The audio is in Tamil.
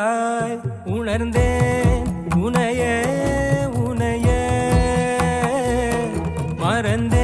நின்றாய் உணர்ந்தேன் உனைய உனைய. மறந்தேன்